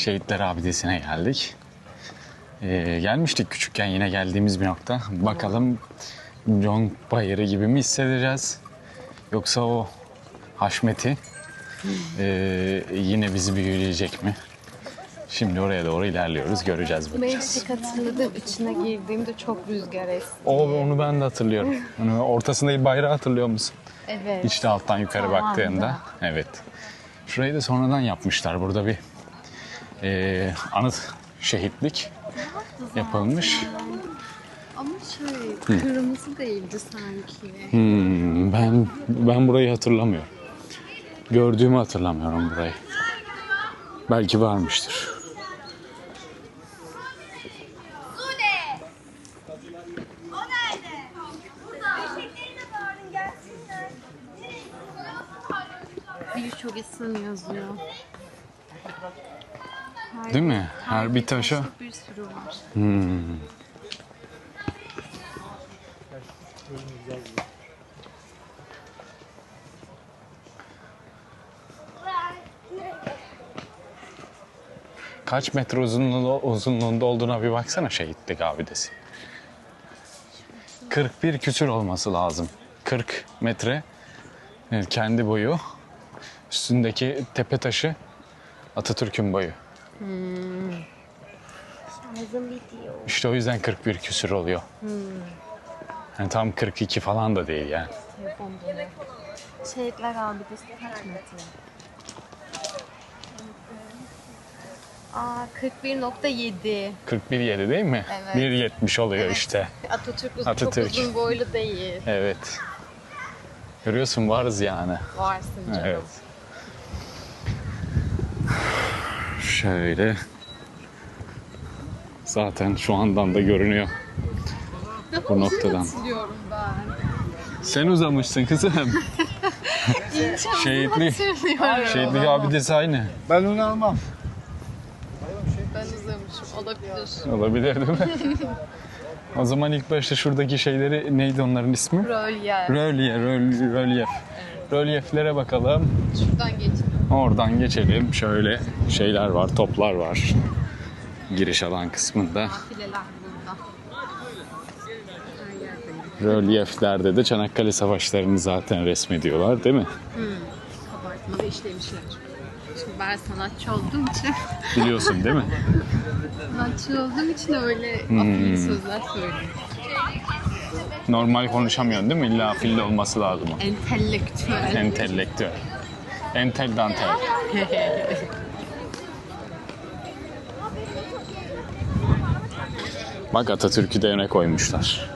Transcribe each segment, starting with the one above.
Şehitler Abidesi'ne geldik. Ee, gelmiştik küçükken yine geldiğimiz bir nokta. Bakalım John Bayırı gibi mi hissedeceğiz? Yoksa o haşmeti ee, yine bizi büyüleyecek mi? Şimdi oraya doğru ilerliyoruz. Göreceğiz bakacağız. tek hatırladığım içine girdiğimde çok rüzgar esti. O, onu ben de hatırlıyorum. Onu, ortasındaki bayrağı hatırlıyor musun? Evet. İşte alttan yukarı Tamam baktığında. da. Evet. Şurayı da sonradan yapmışlar. Burada bir ee, anıt şehitlik yapılmış. Ama şey kırmızı değildi sanki. Hmm, ben ben burayı hatırlamıyorum. Gördüğümü hatırlamıyorum burayı. Belki varmıştır. Sude! O nerede? Burada. Eşeklerine bağırın gelsinler. Nereye Birçok isim yazıyor. Her, Değil mi? Her bir taşa. bir sürü var. Hmm. Kaç metre uzunluğunda, uzunluğunda olduğuna bir baksana şehitlik abidesi. 41 küsür olması lazım. 40 metre evet, kendi boyu. Üstündeki tepe taşı Atatürk'ün boyu. Şarjım bitiyor. İşte o yüzden 41 küsür oluyor. Yani tam 42 falan da değil yani. Telefon dolu. Şehitler Abidesi kaç metre? Aa 41.7. 41 yedi değil mi? Evet. 1.70 oluyor Evet. işte. Atatürk, uzun, Atatürk. çok uzun boylu değil. Evet. Görüyorsun varız yani. Varsın canım. Evet. Şöyle. Zaten şu andan da görünüyor. Bu noktadan. Sen uzamışsın kızım. Şehitli. Hatırlıyorum. Şehitlik abidesi aynı. Ben onu almam. Ben uzamışım. Olabilir. Olabilir değil mi? o zaman ilk başta şuradaki şeyleri neydi onların ismi? Rölye. Rölye, röl, rölyef. Rölyeflere bakalım. Şuradan geçin. Oradan geçelim. Şöyle şeyler var, toplar var. Giriş alan kısmında. Rölyeflerde de Çanakkale Savaşları'nı zaten resmediyorlar değil mi? Kabartmalı işlemişler. Şimdi ben sanatçı olduğum için, Biliyorsun değil mi? sanatçı olduğum için öyle afili sözler söylüyorum. Normal konuşamıyorsun değil mi? İlla afilli olması lazım. Entelektüel. Entelektüel. Entel dantel. Bak Atatürk'ü de öne koymuşlar.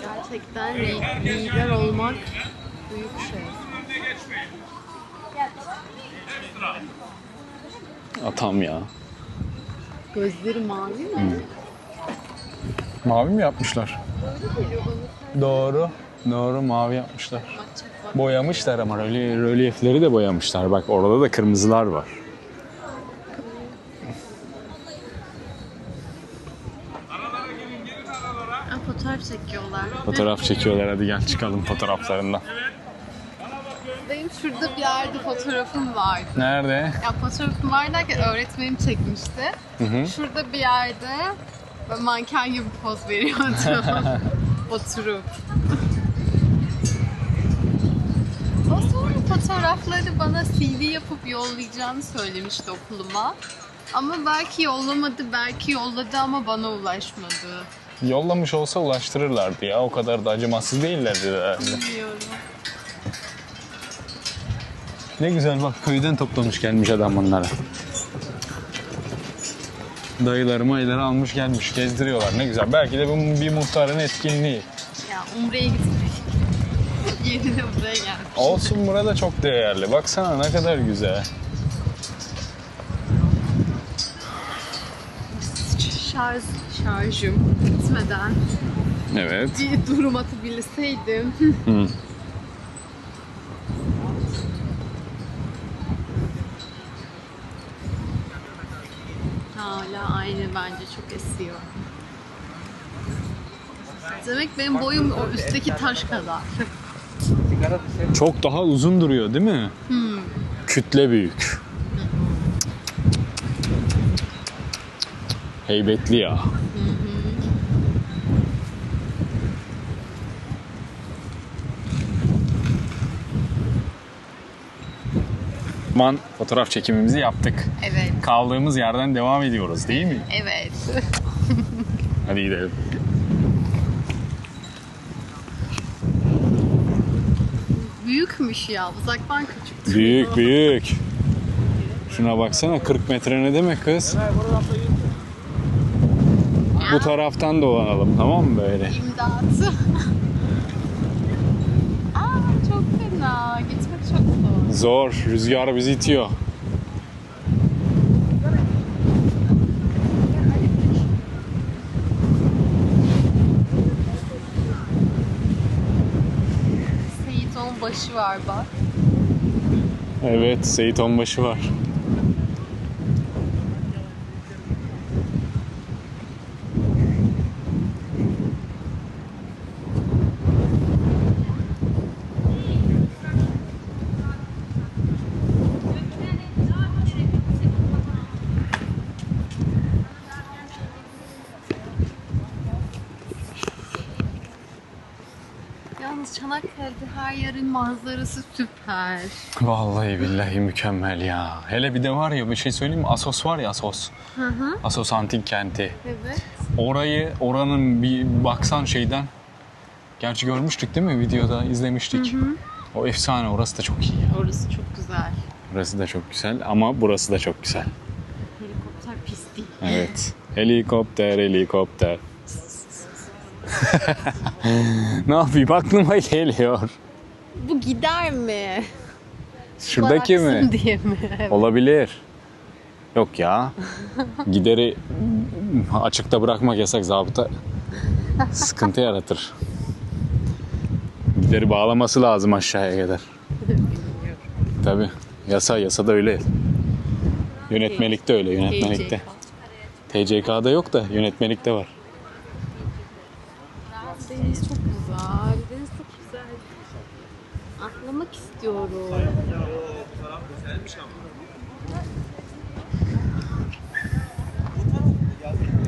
Gerçekten li- lider olmak büyük şey. Atam ya. Gözleri mavi mi? Mavi mi yapmışlar? Doğru. Doğru mavi yapmışlar. Boyamışlar ama röly- rölyefleri de boyamışlar. Bak orada da kırmızılar var. Ha, fotoğraf çekiyorlar. Fotoğraf çekiyorlar hadi gel çıkalım fotoğraflarından. Benim şurada bir yerde fotoğrafım vardı. Nerede? Ya fotoğrafım var derken öğretmenim çekmişti. Şurada bir yerde böyle manken gibi poz veriyordu. Oturup. O sonra fotoğrafları bana CD yapıp yollayacağını söylemişti okuluma. Ama belki yollamadı, belki yolladı ama bana ulaşmadı. Yollamış olsa ulaştırırlardı ya. O kadar da acımasız değillerdi herhalde. Bilmiyorum. Ne güzel bak köyden toplamış gelmiş adam bunları. Dayıları mayıları almış gelmiş gezdiriyorlar ne güzel. Belki de bu bir muhtarın etkinliği. Ya Umre'ye gitmek. Yerine buraya gelmiş. Olsun burada çok değerli. Baksana ne kadar güzel. Şarj, şarjım bitmeden Evet. bir durum atabilseydim. Hı. Hala aynı bence çok esiyor. Demek benim boyum o üstteki taş kadar. Çok daha uzun duruyor değil mi? Kütle büyük. Heybetli ya. Man fotoğraf çekimimizi yaptık. Evet. Kaldığımız yerden devam ediyoruz değil mi? Evet. Hadi gidelim. Büyükmüş ya. Uzaktan küçük. Büyük büyük. Şuna baksana 40 metre ne demek kız? Bu taraftan dolanalım tamam mı böyle? İmdat. Aa çok fena. Gitmek çok zor. Zor. Rüzgar bizi itiyor. Seyit onun başı var bak. Evet Seyit Onbaşı var. Yalnız Çanakkale'de her yerin manzarası süper. Vallahi billahi mükemmel ya. Hele bir de var ya bir şey söyleyeyim mi? Asos var ya Asos. Hı hı. Asos Antik Kenti. Evet. Orayı oranın bir baksan şeyden. Gerçi görmüştük değil mi videoda izlemiştik. O efsane orası da çok iyi ya. Orası çok güzel. Burası da çok güzel ama burası da çok güzel. Helikopter pisti. Evet. Helikopter, helikopter. ne yapayım aklıma geliyor. Bu gider mi? Şuradaki mi? Diye mi? Evet. Olabilir. Yok ya. Gideri açıkta bırakmak yasak zabıta sıkıntı yaratır. Gideri bağlaması lazım aşağıya kadar. Tabi. Yasa yasada öyle. Yönetmelikte öyle yönetmelikte. TCK'da yok da yönetmelikte var. Deniz çok güzel. Deniz çok güzel. Atlamak istiyorum.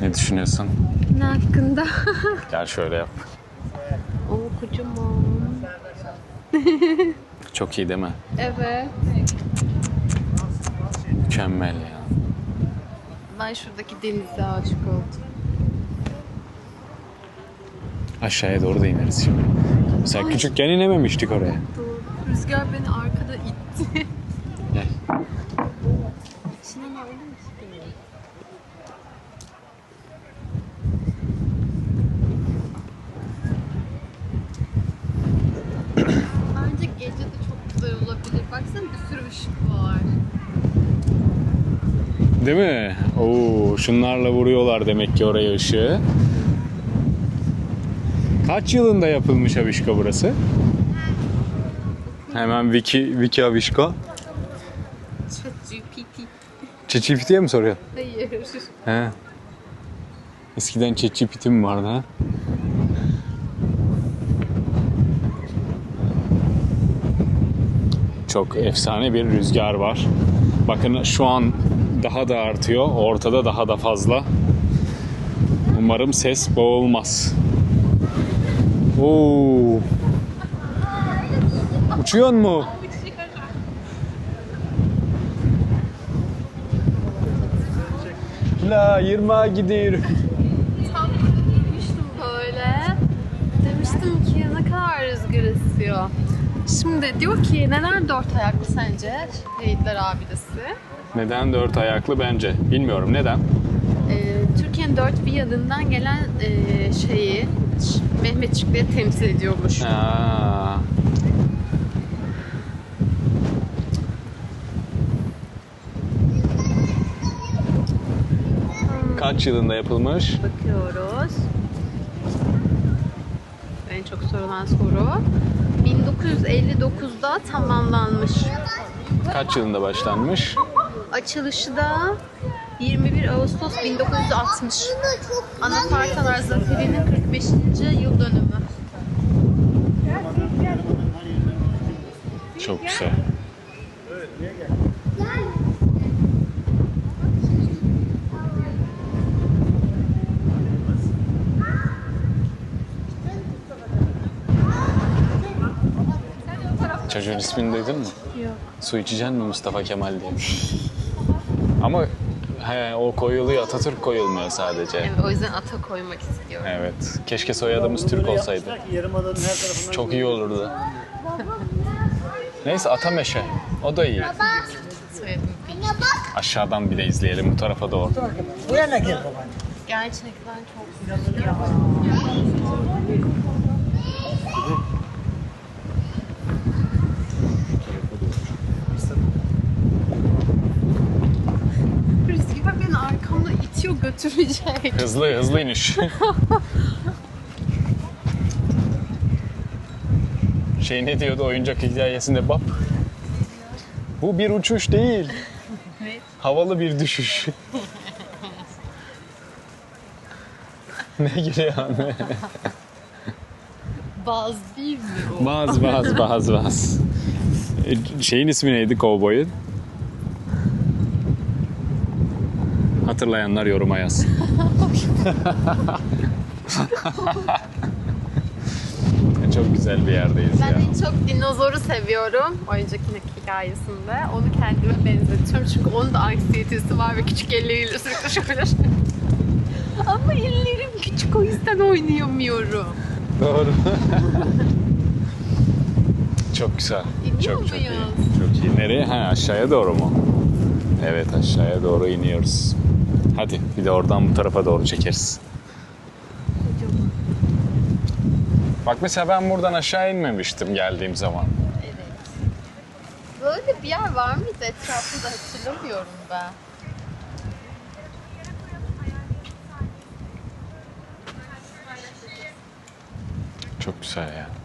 Ne düşünüyorsun? Ne hakkında? Gel şöyle yap. o kocaman. Çok iyi değil mi? Evet. Mükemmel ya. Ben şuradaki denize aşık oldum. Aşağıya doğru da ineriz şimdi. Mesela küçükken inememiştik oraya. Doğru. Rüzgar beni arkada itti. Gel. Bence gece de çok güzel olabilir. Baksana bir sürü ışık var. Değil mi? Oo, şunlarla vuruyorlar demek ki oraya ışığı. Kaç yılında yapılmış Avişko burası? Hemen Wiki, Wiki. ChatGPT. ChatGPT'ye mi soruyor? Hayır. He. Eskiden ChatGPT mi vardı ha? Çok efsane bir rüzgar var. Bakın şu an daha da artıyor. Ortada daha da fazla. Umarım ses boğulmaz. Oo. Uçuyor mu? La yırmağa gidiyor. Tam durmuştum böyle. Demiştim ki ne kadar rüzgar esiyor. Şimdi diyor ki neden dört ayaklı sence? Şehitler abidesi. Neden dört ayaklı bence? Bilmiyorum neden. Ee, Türkiye'nin dört bir yanından gelen e, şeyi Mehmetçikleri temsil ediyormuş. Aa, kaç yılında yapılmış? Bakıyoruz. En çok sorulan soru. 1959'da tamamlanmış. Kaç yılında başlanmış? Açılışı da 21 Ağustos 1960. Anafartalar Zaferi'nin 45. yıl dönümü. Çok güzel. Çocuğun ismini duydun mu? Yok. Su içeceksin mi Mustafa Kemal diye. Ama he, o koyuluyor Atatürk koyulmuyor sadece. Evet, o yüzden ata koymak istiyorum. Evet. Keşke soyadımız Türk olsaydı. Yarımadanın her tarafından Çok iyi olurdu. Neyse Atameşe. O da iyi. Soyadım. Aşağıdan bir de izleyelim bu tarafa doğru. Bu yana gel babaanne. Gerçekten çok güzel Rüzgar beni arkamda itiyor götürecek. Hızlı hızlı iniş. şey ne diyordu oyuncak hikayesinde bab? Bu bir uçuş değil. Evet. Havalı bir düşüş. ne giriyor ne? Baz değil mi o? Baz baz baz baz. E, Şeyin ismi neydi kovboyun? Hatırlayanlar yoruma yazsın. Çok güzel bir yerdeyiz Ben ya. en çok dinozoru seviyorum oyuncak inek hikayesinde. Onu kendime benzetiyorum çünkü onun da anksiyetesi var ve küçük elleriyle sürekli şöyle. Ama ellerim küçük o yüzden oynayamıyorum. Doğru. çok güzel. İniyor çok çok iyi. muyuz? Çok iyi. Nereye? Ha aşağıya doğru mu? Evet aşağıya doğru iniyoruz. Hadi bir de oradan bu tarafa doğru çekeriz. Bak mesela ben buradan aşağı inmemiştim geldiğim zaman. Evet. Böyle bir yer var mıydı etrafında hatırlamıyorum ben. Çok güzel ya. Ha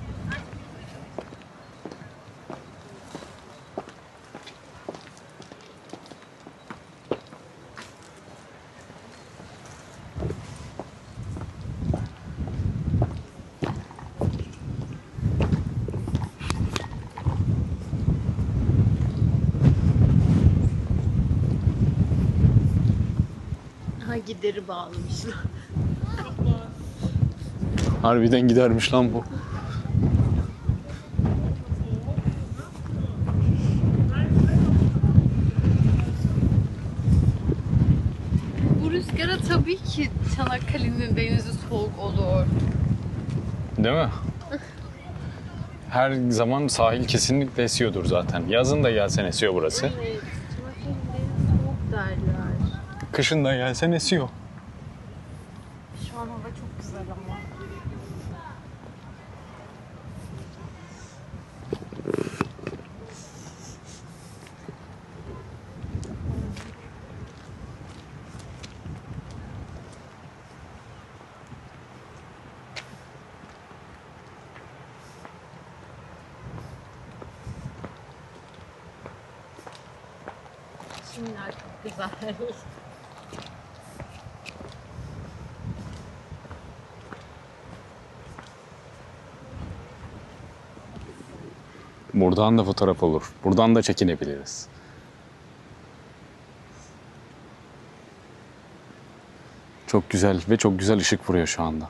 gideri bağlamışlar. Harbiden gidermiş lan bu. Bu rüzgara tabii ki Çanakkale'nin denizi soğuk olur. Değil mi? Her zaman sahil kesinlikle esiyordur zaten. Yazın da gelsen esiyor burası. Evet, Çanakkale'nin denizi soğuk derler. Kışın da gelsen esiyor. Şu an hava çok güzel ama. Çok güzel. Buradan da fotoğraf olur. Buradan da çekinebiliriz. Çok güzel ve çok güzel ışık vuruyor şu anda.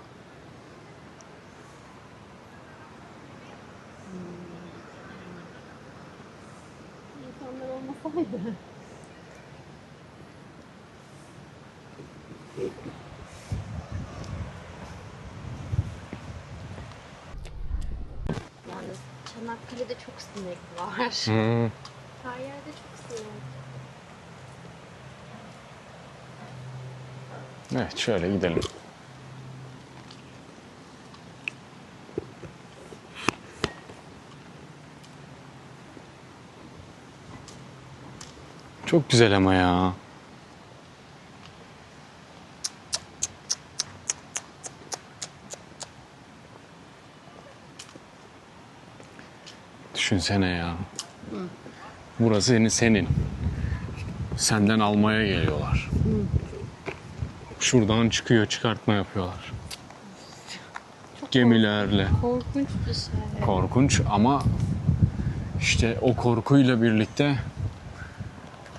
İnsanlar olmasaydı. Yani Çanakkale'de çok sinek var. Hmm. Her yerde çok sinek. Evet şöyle gidelim. Çok güzel ama ya. Düşünsene ya. Burası senin, senin. Senden almaya geliyorlar. Şuradan çıkıyor, çıkartma yapıyorlar. Gemilerle. Korkunç bir şey. Korkunç ama İşte o korkuyla birlikte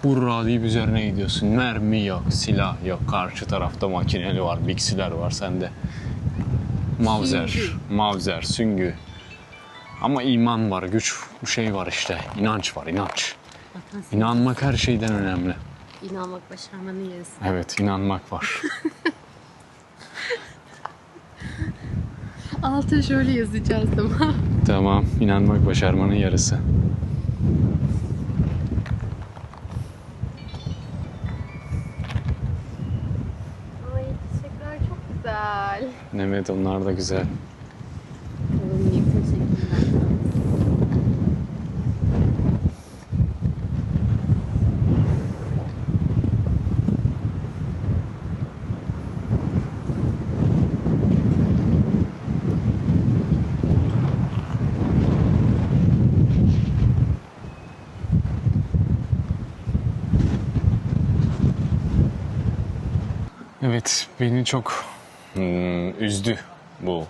Burra deyip üzerine gidiyorsun. Mermi yok, silah yok. Karşı tarafta makineli var, biksiler var sende. Mavzer, Süngü. mavzer, süngü. Ama iman var, güç şey var işte. İnanç var, inanç. İnanmak her şeyden önemli. İnanmak başarmanın yarısı. Evet, inanmak var. Altı şöyle yazacağız ama. tamam, inanmak başarmanın yarısı. Ay çiçekler çok güzel. Evet, onlar da güzel. Evet, beni çok hmm, üzdü bu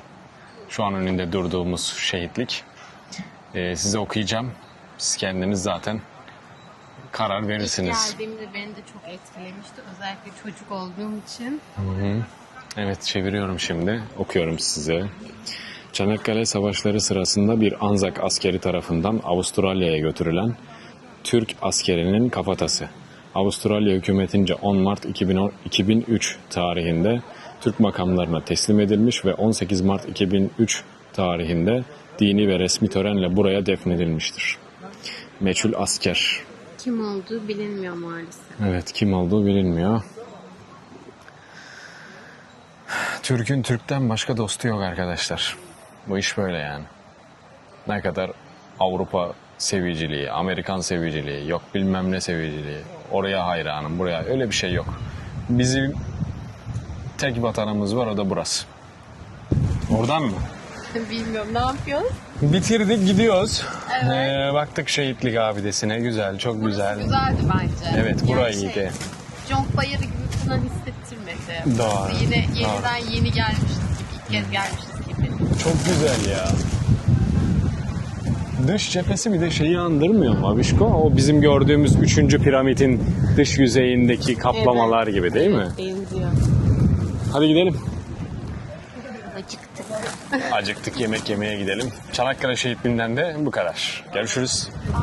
şu an önünde durduğumuz şehitlik. Ee, size okuyacağım. Siz kendiniz zaten karar verirsiniz. Geldiğimde beni de çok etkilemişti. Özellikle çocuk olduğum için. Evet, çeviriyorum şimdi. Okuyorum size. Çanakkale Savaşları sırasında bir Anzak askeri tarafından Avustralya'ya götürülen Türk askerinin kafatası. Avustralya hükümetince 10 Mart 2010 2003 tarihinde Türk makamlarına teslim edilmiş ve 18 Mart 2003 tarihinde dini ve resmi törenle buraya defnedilmiştir. Meçhul asker. Kim olduğu bilinmiyor maalesef. Evet kim olduğu bilinmiyor. Türk'ün Türk'ten başka dostu yok arkadaşlar. Bu iş böyle yani. Ne kadar Avrupa seviciliği, Amerikan seviciliği, yok bilmem ne seviciliği, oraya hayranım, buraya öyle bir şey yok. Bizim tek vatanımız var o da burası. Oradan mı? Bilmiyorum ne yapıyoruz? Bitirdik gidiyoruz. Ee, baktık şehitlik abidesine güzel, çok güzel. Güzeldi bence. Evet burayı Yani şey. Conk Bayırı gibi falan hissettirmedi. Doğru, Yine yeniden yeni gelmişiz gibi, ilk kez gelmişiz gibi. Çok güzel ya. Dış cephesi bir de şeyi andırmıyor mu Abişko? O bizim gördüğümüz 3. piramidin dış yüzeyindeki kaplamalar gibi değil mi? Benziyor. Hadi gidelim. Acıktık. Acıktık yemek yemeye gidelim. Çanakkale şehitliğinden de bu kadar. Görüşürüz. Aa,